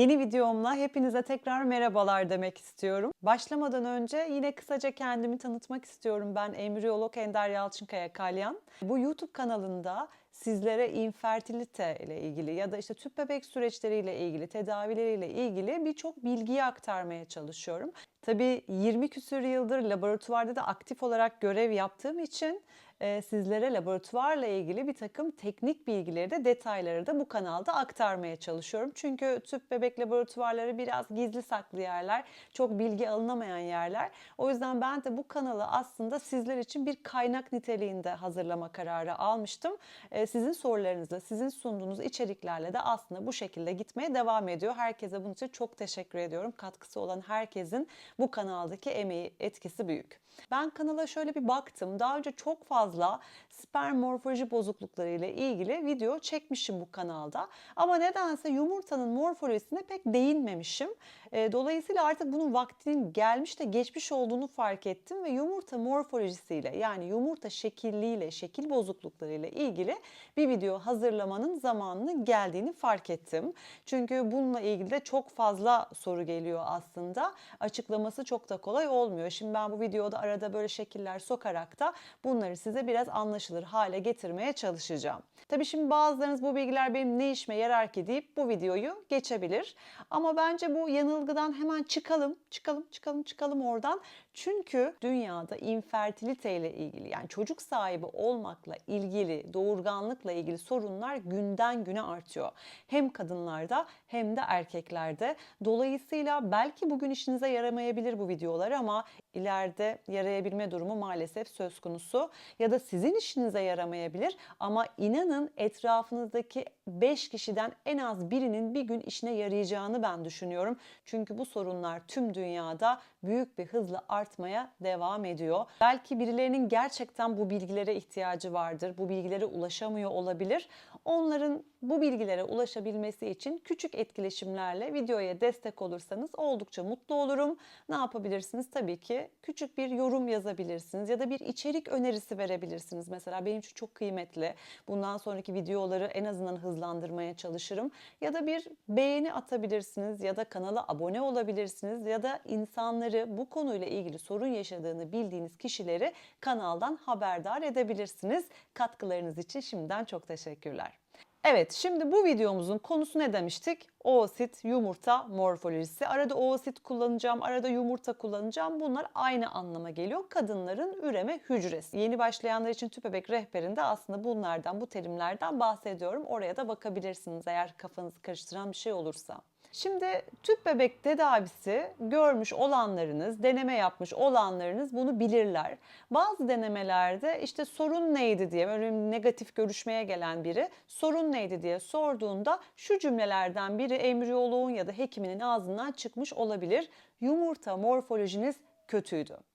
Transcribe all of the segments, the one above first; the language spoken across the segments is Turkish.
Yeni videomla hepinize tekrar merhabalar demek istiyorum. Başlamadan önce yine kısaca kendimi tanıtmak istiyorum. Ben embriyolog Ender Yalçınkaya Kalyan. Bu YouTube kanalında sizlere infertilite ile ilgili ya da işte tüp bebek süreçleriyle ilgili, tedavileriyle ilgili birçok bilgiyi aktarmaya çalışıyorum. Tabii 20 küsur yıldır laboratuvarda da aktif olarak görev yaptığım için sizlere laboratuvarla ilgili bir takım teknik bilgileri de detayları da bu kanalda aktarmaya çalışıyorum. Çünkü tüp bebek laboratuvarları biraz gizli saklı yerler, çok bilgi alınamayan yerler. O yüzden ben de bu kanalı aslında sizler için bir kaynak niteliğinde hazırlama kararı almıştım. E, sizin sorularınızla, sizin sunduğunuz içeriklerle de aslında bu şekilde gitmeye devam ediyor. Herkese bunun için çok teşekkür ediyorum. Katkısı olan herkesin bu kanaldaki emeği, etkisi büyük. Ben kanala şöyle bir baktım. Daha önce çok fazla sperm morfoloji bozuklukları ile ilgili video çekmişim bu kanalda. Ama nedense yumurtanın morfolojisine pek değinmemişim. Dolayısıyla artık bunun vaktinin gelmiş de geçmiş olduğunu fark ettim ve yumurta morfolojisiyle yani yumurta şekilliğiyle, şekil bozukluklarıyla ilgili bir video hazırlamanın zamanının geldiğini fark ettim. Çünkü bununla ilgili de çok fazla soru geliyor aslında. Açıklaması çok da kolay olmuyor. Şimdi ben bu videoda arada böyle şekiller sokarak da bunları size biraz anlaşılır hale getirmeye çalışacağım. Tabii şimdi bazılarınız bu bilgiler benim ne işime yarar ki deyip bu videoyu geçebilir. Ama bence bu yanılgıdan hemen çıkalım, çıkalım, çıkalım, çıkalım oradan. Çünkü dünyada infertilite ile ilgili yani çocuk sahibi olmakla ilgili, doğurganlıkla ilgili sorunlar günden güne artıyor. Hem kadınlarda hem de erkeklerde. Dolayısıyla belki bugün işinize yaramayabilir bu videolar ama ileride yarayabilme durumu maalesef söz konusu. Ya da sizin işinize yaramayabilir ama inanın etrafınızdaki 5 kişiden en az birinin bir gün işine yarayacağını ben düşünüyorum. Çünkü bu sorunlar tüm dünyada büyük bir hızla artmaya devam ediyor. Belki birilerinin gerçekten bu bilgilere ihtiyacı vardır. Bu bilgilere ulaşamıyor olabilir. Onların bu bilgilere ulaşabilmesi için küçük etkileşimlerle videoya destek olursanız oldukça mutlu olurum. Ne yapabilirsiniz? Tabii ki küçük bir yorum yazabilirsiniz ya da bir içerik önerisi verebilirsiniz. Mesela benim için çok kıymetli. Bundan sonraki videoları en azından hızlandırmaya çalışırım. Ya da bir beğeni atabilirsiniz ya da kanala abone olabilirsiniz ya da insanları bu konuyla ilgili sorun yaşadığını bildiğiniz kişileri kanaldan haberdar edebilirsiniz. Katkılarınız için şimdiden çok teşekkürler. Evet şimdi bu videomuzun konusu ne demiştik? Oosit, yumurta morfolojisi. Arada oosit kullanacağım, arada yumurta kullanacağım. Bunlar aynı anlama geliyor. Kadınların üreme hücresi. Yeni başlayanlar için tüp bebek rehberinde aslında bunlardan, bu terimlerden bahsediyorum. Oraya da bakabilirsiniz eğer kafanızı karıştıran bir şey olursa. Şimdi tüp bebek tedavisi görmüş olanlarınız, deneme yapmış olanlarınız bunu bilirler. Bazı denemelerde işte sorun neydi diye, böyle negatif görüşmeye gelen biri sorun neydi diye sorduğunda şu cümlelerden biri embriyoloğun ya da hekiminin ağzından çıkmış olabilir. Yumurta morfolojiniz kötüydü.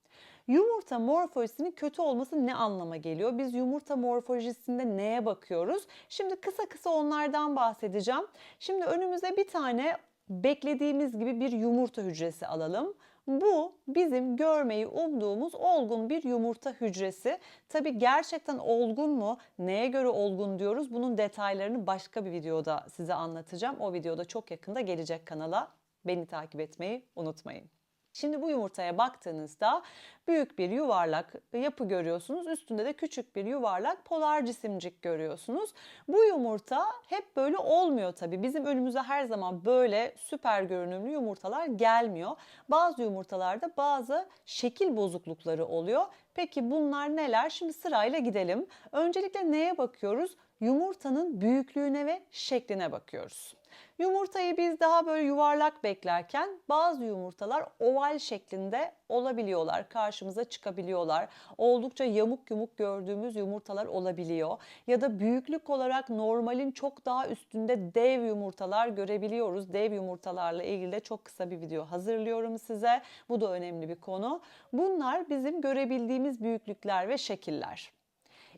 Yumurta morfolojisinin kötü olması ne anlama geliyor? Biz yumurta morfolojisinde neye bakıyoruz? Şimdi kısa kısa onlardan bahsedeceğim. Şimdi önümüze bir tane beklediğimiz gibi bir yumurta hücresi alalım. Bu bizim görmeyi umduğumuz olgun bir yumurta hücresi. Tabi gerçekten olgun mu? Neye göre olgun diyoruz? Bunun detaylarını başka bir videoda size anlatacağım. O videoda çok yakında gelecek kanala. Beni takip etmeyi unutmayın. Şimdi bu yumurtaya baktığınızda büyük bir yuvarlak yapı görüyorsunuz. Üstünde de küçük bir yuvarlak polar cisimcik görüyorsunuz. Bu yumurta hep böyle olmuyor tabii. Bizim önümüze her zaman böyle süper görünümlü yumurtalar gelmiyor. Bazı yumurtalarda bazı şekil bozuklukları oluyor. Peki bunlar neler? Şimdi sırayla gidelim. Öncelikle neye bakıyoruz? Yumurtanın büyüklüğüne ve şekline bakıyoruz. Yumurtayı biz daha böyle yuvarlak beklerken bazı yumurtalar oval şeklinde olabiliyorlar. Karşımıza çıkabiliyorlar. Oldukça yamuk yumuk gördüğümüz yumurtalar olabiliyor. Ya da büyüklük olarak normalin çok daha üstünde dev yumurtalar görebiliyoruz. Dev yumurtalarla ilgili de çok kısa bir video hazırlıyorum size. Bu da önemli bir konu. Bunlar bizim görebildiğimiz büyüklükler ve şekiller.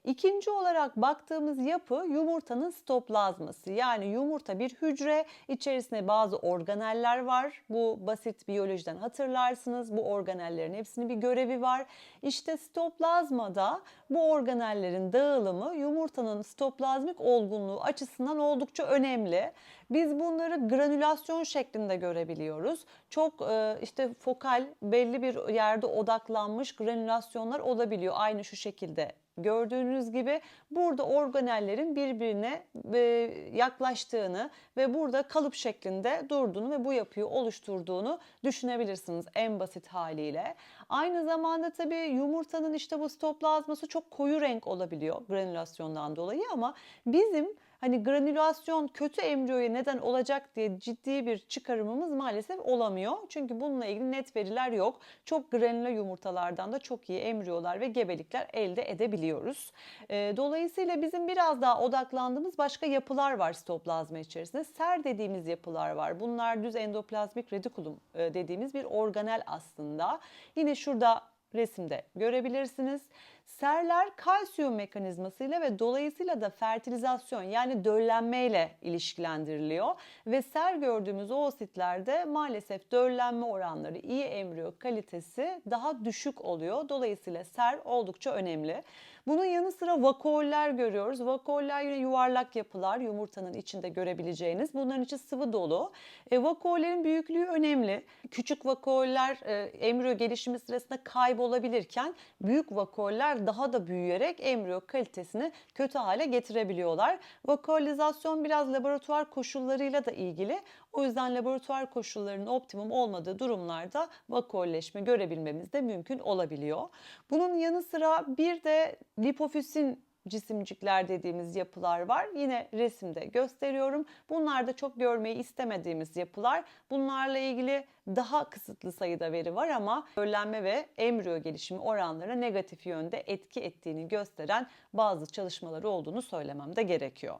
İkinci olarak baktığımız yapı yumurtanın stoplazması. Yani yumurta bir hücre, içerisinde bazı organeller var. Bu basit biyolojiden hatırlarsınız. Bu organellerin hepsinin bir görevi var. İşte stoplazmada bu organellerin dağılımı yumurtanın stoplazmik olgunluğu açısından oldukça önemli. Biz bunları granülasyon şeklinde görebiliyoruz. Çok e, işte fokal belli bir yerde odaklanmış granülasyonlar olabiliyor. Aynı şu şekilde Gördüğünüz gibi burada organellerin birbirine e, yaklaştığını ve burada kalıp şeklinde durduğunu ve bu yapıyı oluşturduğunu düşünebilirsiniz en basit haliyle. Aynı zamanda tabii yumurtanın işte bu stoplazması çok koyu renk olabiliyor granülasyondan dolayı ama bizim hani granülasyon kötü embriyoya neden olacak diye ciddi bir çıkarımımız maalesef olamıyor. Çünkü bununla ilgili net veriler yok. Çok granüle yumurtalardan da çok iyi embriyolar ve gebelikler elde edebiliyoruz. Dolayısıyla bizim biraz daha odaklandığımız başka yapılar var sitoplazma içerisinde. Ser dediğimiz yapılar var. Bunlar düz endoplazmik retikulum dediğimiz bir organel aslında. Yine şurada resimde görebilirsiniz. Serler kalsiyum mekanizmasıyla ve dolayısıyla da fertilizasyon yani döllenmeyle ilişkilendiriliyor. Ve ser gördüğümüz oositlerde maalesef döllenme oranları, iyi embriyo kalitesi daha düşük oluyor. Dolayısıyla ser oldukça önemli. Bunun yanı sıra vakuoller görüyoruz. Vakuoller yine yuvarlak yapılar yumurtanın içinde görebileceğiniz. Bunların içi sıvı dolu. E, vakuollerin büyüklüğü önemli. Küçük vakuoller e, embriyo gelişimi sırasında kaybolabilirken büyük vakuoller daha da büyüyerek embriyo kalitesini kötü hale getirebiliyorlar. Vakuolizasyon biraz laboratuvar koşullarıyla da ilgili. O yüzden laboratuvar koşullarının optimum olmadığı durumlarda vakuolleşme görebilmemiz de mümkün olabiliyor. Bunun yanı sıra bir de lipofüsin cisimcikler dediğimiz yapılar var. Yine resimde gösteriyorum. Bunlar da çok görmeyi istemediğimiz yapılar. Bunlarla ilgili daha kısıtlı sayıda veri var ama öğrenme ve embriyo gelişimi oranlarına negatif yönde etki ettiğini gösteren bazı çalışmaları olduğunu söylemem de gerekiyor.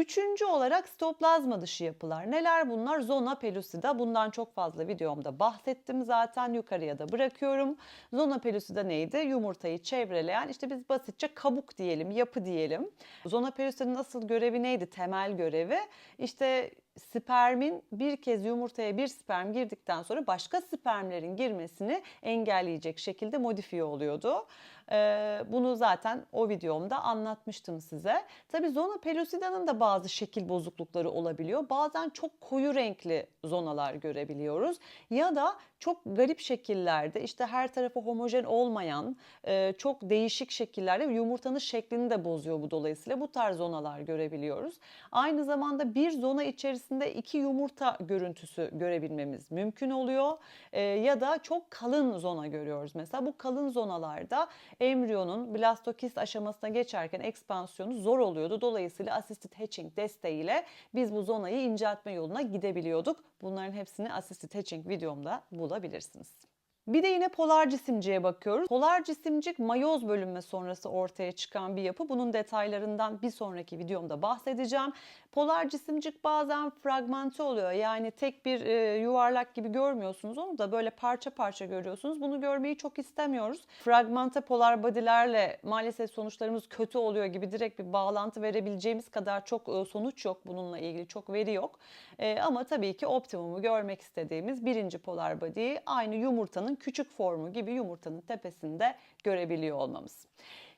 Üçüncü olarak stoplazma dışı yapılar. Neler bunlar? Zona pellucida. Bundan çok fazla videomda bahsettim zaten. Yukarıya da bırakıyorum. Zona pellucida neydi? Yumurtayı çevreleyen işte biz basitçe kabuk diyelim, yapı diyelim. Zona pellucida'nın asıl görevi neydi? Temel görevi işte spermin bir kez yumurtaya bir sperm girdikten sonra başka spermlerin girmesini engelleyecek şekilde modifiye oluyordu. Ee, bunu zaten o videomda anlatmıştım size. Tabi zona pellucida'nın da bazı şekil bozuklukları olabiliyor. Bazen çok koyu renkli zonalar görebiliyoruz. Ya da çok garip şekillerde işte her tarafı homojen olmayan e, çok değişik şekillerde yumurtanın şeklini de bozuyor bu dolayısıyla bu tarz zonalar görebiliyoruz. Aynı zamanda bir zona içerisinde iki yumurta görüntüsü görebilmemiz mümkün oluyor. E, ya da çok kalın zona görüyoruz. Mesela bu kalın zonalarda embriyonun blastokist aşamasına geçerken ekspansiyonu zor oluyordu. Dolayısıyla assisted hatching desteğiyle biz bu zonayı inceltme yoluna gidebiliyorduk. Bunların hepsini assisted hatching videomda bulabilirsiniz. Bir de yine polar cisimciye bakıyoruz. Polar cisimcik mayoz bölünme sonrası ortaya çıkan bir yapı. Bunun detaylarından bir sonraki videomda bahsedeceğim. Polar cisimcik bazen fragmente oluyor. Yani tek bir e, yuvarlak gibi görmüyorsunuz onu da böyle parça parça görüyorsunuz. Bunu görmeyi çok istemiyoruz. Fragmente polar body'lerle maalesef sonuçlarımız kötü oluyor gibi direkt bir bağlantı verebileceğimiz kadar çok e, sonuç yok bununla ilgili. Çok veri yok. E, ama tabii ki optimumu görmek istediğimiz birinci polar body'yi aynı yumurtanın küçük formu gibi yumurtanın tepesinde görebiliyor olmamız.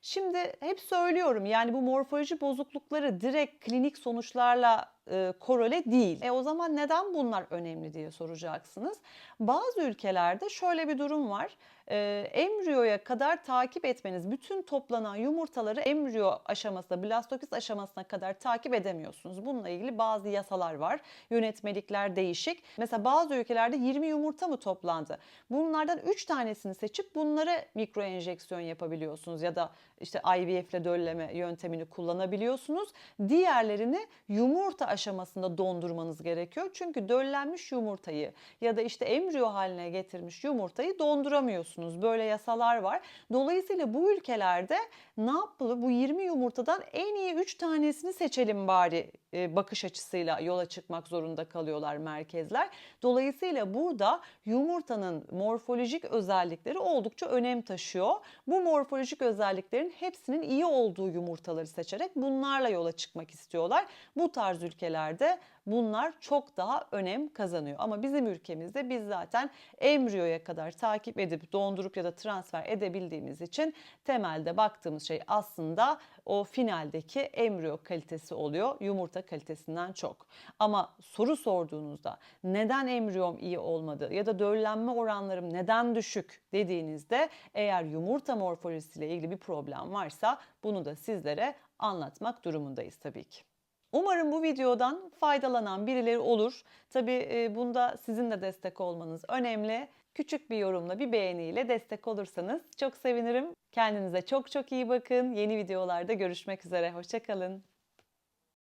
Şimdi hep söylüyorum yani bu morfoloji bozuklukları direkt klinik sonuçlarla e, korele değil. E o zaman neden bunlar önemli diye soracaksınız. Bazı ülkelerde şöyle bir durum var. E, embriyoya kadar takip etmeniz, bütün toplanan yumurtaları embriyo aşamasında, blastokist aşamasına kadar takip edemiyorsunuz. Bununla ilgili bazı yasalar var. Yönetmelikler değişik. Mesela bazı ülkelerde 20 yumurta mı toplandı? Bunlardan 3 tanesini seçip bunlara mikro enjeksiyon yapabiliyorsunuz ya da işte IVF ile dölleme yöntemini kullanabiliyorsunuz. Diğerlerini yumurta aşamasında dondurmanız gerekiyor. Çünkü döllenmiş yumurtayı ya da işte embriyo haline getirmiş yumurtayı donduramıyorsunuz. Böyle yasalar var. Dolayısıyla bu ülkelerde ne yapılır? Bu 20 yumurtadan en iyi 3 tanesini seçelim bari e, bakış açısıyla yola çıkmak zorunda kalıyorlar merkezler. Dolayısıyla burada yumurtanın morfolojik özellikleri oldukça önem taşıyor. Bu morfolojik özelliklerin hepsinin iyi olduğu yumurtaları seçerek bunlarla yola çıkmak istiyorlar. Bu tarz ülkelerde bunlar çok daha önem kazanıyor. Ama bizim ülkemizde biz zaten embriyoya kadar takip edip dondurup ya da transfer edebildiğimiz için temelde baktığımız şey aslında o finaldeki embriyo kalitesi oluyor yumurta kalitesinden çok. Ama soru sorduğunuzda neden embriyom iyi olmadı ya da döllenme oranlarım neden düşük dediğinizde eğer yumurta morfolojisiyle ilgili bir problem varsa bunu da sizlere anlatmak durumundayız tabii ki. Umarım bu videodan faydalanan birileri olur. Tabii e, bunda sizin de destek olmanız önemli. Küçük bir yorumla, bir beğeniyle destek olursanız çok sevinirim. Kendinize çok çok iyi bakın. Yeni videolarda görüşmek üzere. Hoşçakalın.